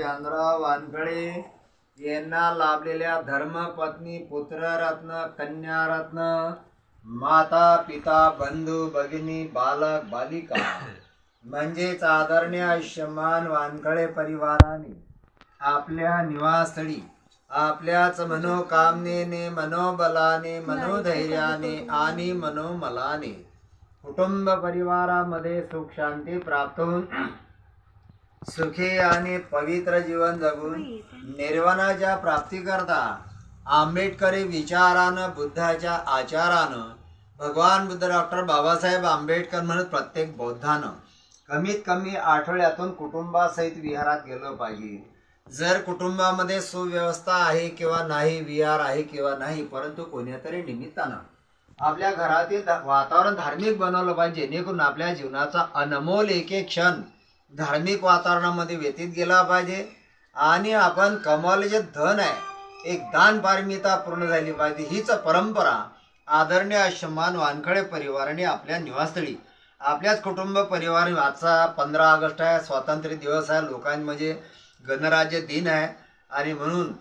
चांद्रराव वानखळे यांना लाभलेल्या धर्मपत्नी पुत्ररत्न कन्यारत्न माता पिता बंधू भगिनी बालक बालिका म्हणजेच आदरणीय आयुष्यमान वानखळे परिवाराने आपल्या निवासस्थळी आपल्याच मनोकामनेने मनोबलाने मनोधैर्याने आणि मनोमलाने कुटुंब परिवारामध्ये सुख शांती प्राप्त होऊन सुखी आणि पवित्र जीवन जगून निर्वाणाच्या प्राप्तीकरता आंबेडकरी विचारानं बुद्धाच्या आचारानं भगवान बुद्ध डॉक्टर बाबासाहेब आंबेडकर म्हणत प्रत्येक बौद्धानं कमीत कमी आठवड्यातून कुटुंबासहित विहारात गेलं पाहिजे. जर कुटुंबामध्ये सुव्यवस्था आहे किंवा नाही विहार आहे किंवा नाही परंतु कोणत्यातरी निमित्तानं आपल्या घरातील वातावरण धार्मिक बनवलं पाहिजे जेणेकरून आपल्या जीवनाचा अनमोल एक एक क्षण धार्मिक वातावरणामध्ये व्यतीत गेला पाहिजे. आणि आपण कमावले जे धन आहे एक दान पारमिता पूर्ण झाली पाहिजे. हीच परंपरा आदरणीय आयुष्यमान वानखडे परिवाराने आपल्या निवासस्थळी आपल्याच कुटुंब परिवार आजचा पंधरा ऑगस्ट आहे. स्वातंत्र्य दिवस आहे. लोकांमध्ये म्हणजे गणराज्य दिन आहे. आणि म्हणून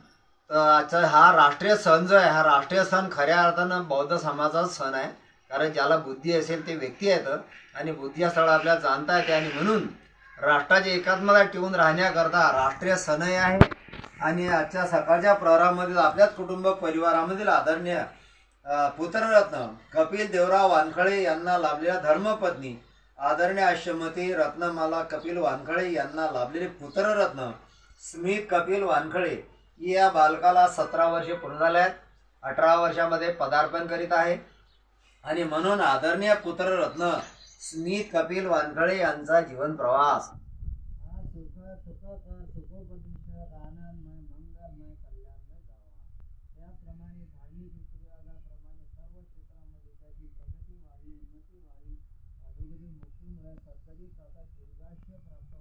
तर आजचा हा राष्ट्रीय सण जो आहे हा राष्ट्रीय सण खऱ्या अर्थानं बौद्ध समाजाचा सण आहे. कारण ज्याला बुद्धी असेल ते व्यक्ती आहेत. आणि बुद्धी असल्याला आपल्याला जाणता येते. आणि म्हणून राष्ट्राची एकात्मता ठेवून राहण्याकरता राष्ट्रीय सणही आहे. आणि आजच्या सकाळच्या प्रहरामधील आपल्याच कुटुंब परिवारामधील आदरणीय पुत्ररत्न कपिल देवराव वानखळे यांना लाभलेल्या धर्मपत्नी आदरणीय आश्रमती रत्नमाला कपिल वानखळे यांना लाभलेले पुत्ररत्न स्मित कपिल वानखळे या बालकाला सतरा वर्षे पूर्ण झाले आहेत. अठरा वर्षामध्ये पदार्पण करीत आहे. आणि म्हणून आदरणीय पुत्ररत्न स्मित कपिल वानखळे यांचा जीवन प्रवास. हा सुख मंगलमय त्याप्रमाणे सर्व त्याची प्राप्त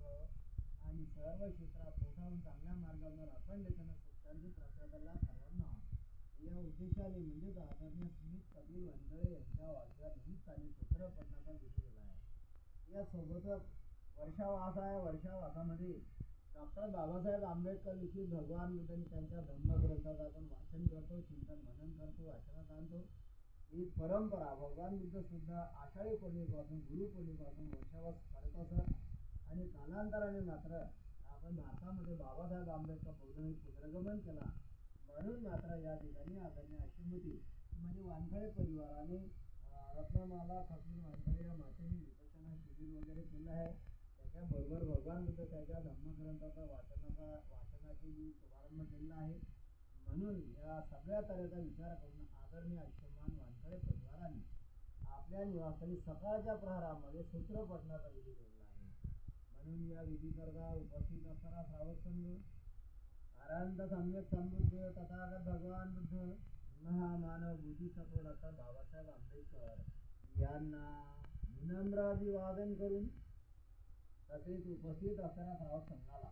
आणि सर्व क्षेत्रात मोठा होऊन चांगल्या मार्गावर त्यांना सुखांची प्राप्तला सर्वांना या उद्देशाने म्हणजेच आदरणीय स्मित कपिल वंदळे यांच्या वाढत्या निमित्ताने सूत्रपठणाचा विधी केला आहे यासोबतच वर्षावास आहे वर्षावासामध्ये डॉक्टर बाबासाहेब आंबेडकर लिखित भगवान त्यांनी त्यांच्या धर्मग्रंथात आपण वाचन करतो चिंतन मनन करतो वाचनात आणतो. ही परंपरा भगवान बुद्ध सुद्धा आषाढी पौर्णिमेपासून गुरुपौर्णिमेपासून वर्षावास करत असत. आणि कालांतराने मात्र आपण भारतामध्ये बाबासाहेब आंबेडकर बौद्धांनी पुनर्गमन केला. म्हणून मात्र या ठिकाणी आदरणीय होती म्हणजे वानखडे परिवाराने रत्नमाला कपिल वानखडे या मातेने त्यांना शिबिर वगैरे केलं आहे. त्याच्याबरोबर भगवान बुद्ध त्याच्या धर्मग्रंथाचा वाचनाचा वाचनाची मी शुभारंभ केलेला आहे. म्हणून या सगळ्या तऱ्हेचा विचार करून आदरणीय आयुष्यमान वानखडे परिवाराने आपल्या निवासस्थानी सकाळच्या प्रहारामध्ये सूत्रपठणाचा विधी केलेला आहे. म्हणून या विधीकरता उपस्थित असताना श्रावक संघ आनंद सम्यक समृद्ध तथागत भगवान बुद्ध महामानव बुद्धिसत्व डॉक्टर बाबासाहेब आंबेडकर यांना विनम्र अभिवादन करून तसेच उपस्थित असणाऱ्या श्रावक संघाला.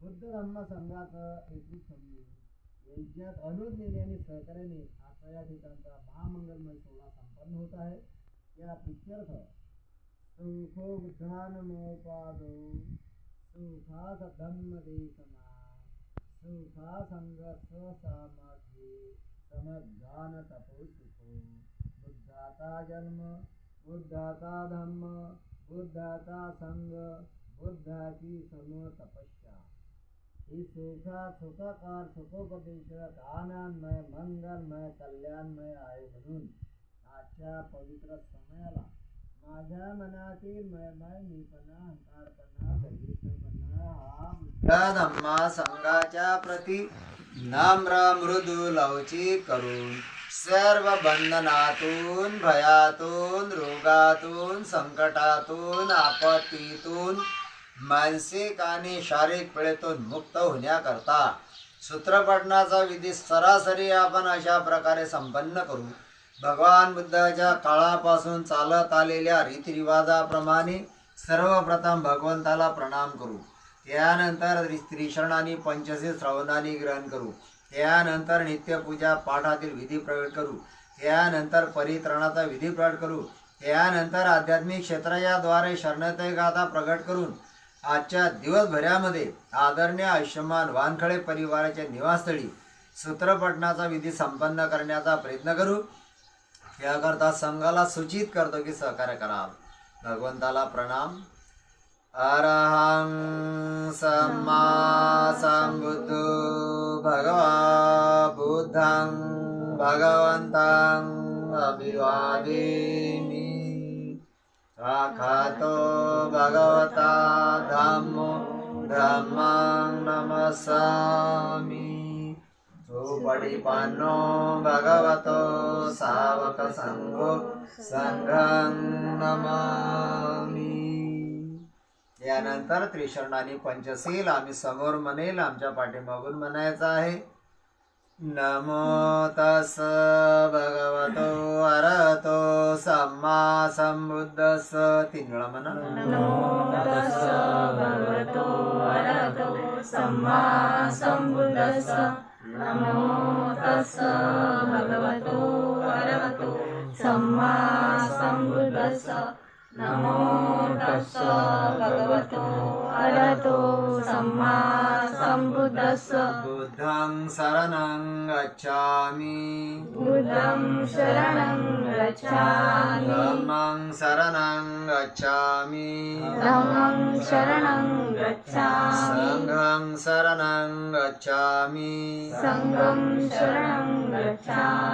बुद्ध धम्म संघाचं समजून यांच्यात आणि सहकार्याने या ठिकाणचा महामंगलमय सोहळा संपन्न होत आहे. या सुखो स्वसामाध्ये समज्ञान तपो सुखो बुद्धाचा जन्म बुद्धाचा धम्म बुद्धाचा संग बुद्धाची सम तपस्या ही सुखा सुखकार सुखोपदेशक आनंदमय मंगलमय कल्याणमय आहे म्हणून आजच्या पवित्र समयाला माझ्या मनातील मयमय मीपणा अंकारपणा दलितपणा हा बुद्धा धम्मा संघाच्या प्रती नम्र मृदू लवचिक करून सर्व बंधनातून भयातून रोगातून संकटातून आपत्तीतून मानसिक आणि शारीरिक पिळेतून मुक्त होण्याकरता सूत्रपठणाचा विधी सरासरी आपण अशा प्रकारे संपन्न करू. भगवान बुद्धाच्या काळापासून चालत आलेल्या रीतिरिवाजाप्रमाणे सर्वप्रथम भगवंताला प्रणाम करू. त्यानंतर त्रिशरण आणि पंचशी श्रवणाने ग्रहण करू. त्यानंतर नित्यपूजा पाठातील विधी प्रकट करू. त्यानंतर परित्रणाचा विधी प्रकट करू. त्यानंतर आध्यात्मिक क्षेत्राच्या याद्वारे शरणते गाथा प्रकट करून आजच्या दिवसभरामध्ये आदरणीय आयुष्यमान वानखळे परिवाराच्या निवासस्थळी सूत्रपठणाचा विधी संपन्न करण्याचा प्रयत्न करू. याकरता संघाला सूचित करतो की सहकार्य करा. भगवंताला प्रणाम. अरहं सम्मा संबुद्धो भगवान बुद्धं भगवन्तं अभिवादेमि साक्षातो भगवता धम्मो धम्मं नमस्सामि सुपटिपन्नो भगवतो सावकसङ्गो सङ्घं नमामि। यानंतर त्रिशरणानी पंचशील आम्ही समोर म्हणेल आमच्या पाठीमागून म्हणायचं आहे नमो तस भगवतो अरहतो सम्मा संबुद्धस तीन वेळा म्हणा भगवतो अरहतो सम्मा सम्बुद्धस्स नमो तस्स भगवतो अरहतो सम्मा सम्बुद्धस्स नमो तस्स भगवतो अरहतो सम्मा सम्बुद्धस्स बुद्धं शरणं गच्छामि। बुद्धं शरणं गच्छामि। धम्मं शरणं गच्छामि। धम्मं शरणं गच्छामि। सङ्घं शरणं गच्छामि। सङ्गं शरणं गच्छामि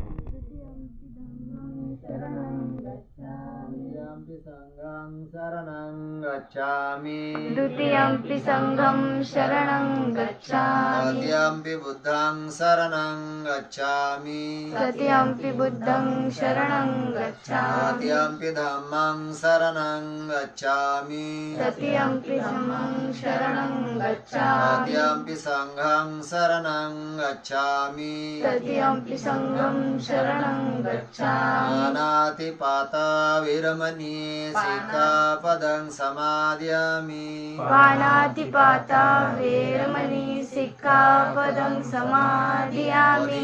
शरणं गच्छामि। द्वितीयंपि सङ्घं शरणं गच्छामि। तृतीयम्पि बुद्धं शरणं गच्छामि। तृतीयंपि बुद्धं शरणं गच्छामि। तृतीयम्पि धम्मं शरणं गच्छामि। तृतीयंपि धम्मं शरणं गच्छामि। तृतीयम्पि सङ्घं शरणं गच्छामि। तृतीयंपि सङ्घं शरणं गच्छामि। अनातिपाता विरमणि सिक्खापदं समादयामि। पाणातिपाता वेरमणि सिक्खापदं समादयामि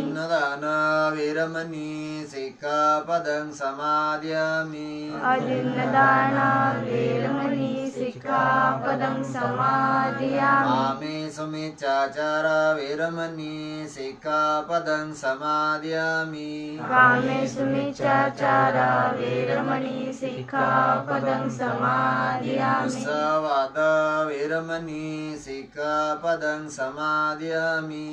विरमणि सिक्खापदं समादयामि अदिन्नदाना वेरमणि सिक्खापदं समादयामि आमे सुमिचाचार विरमणि सिक्खापदं समादयामि कामेषु मिच्छाचारा वेरमणि सिक्खापदं समादयामि सवाद विरमणि सिक्खापदं समादयामि समादयामि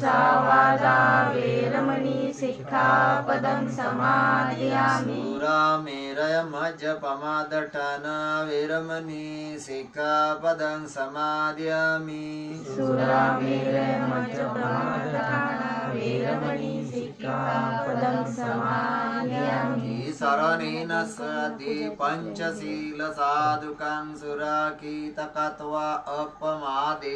साजा वीरमणि सिखा पदं समानि सुरा मेरय अजपमादटना वीरमणि सिखा पदं समादयामि शरणेन सति पञ्चशीलसाधुकां सुराकीतकत्वा अपमादे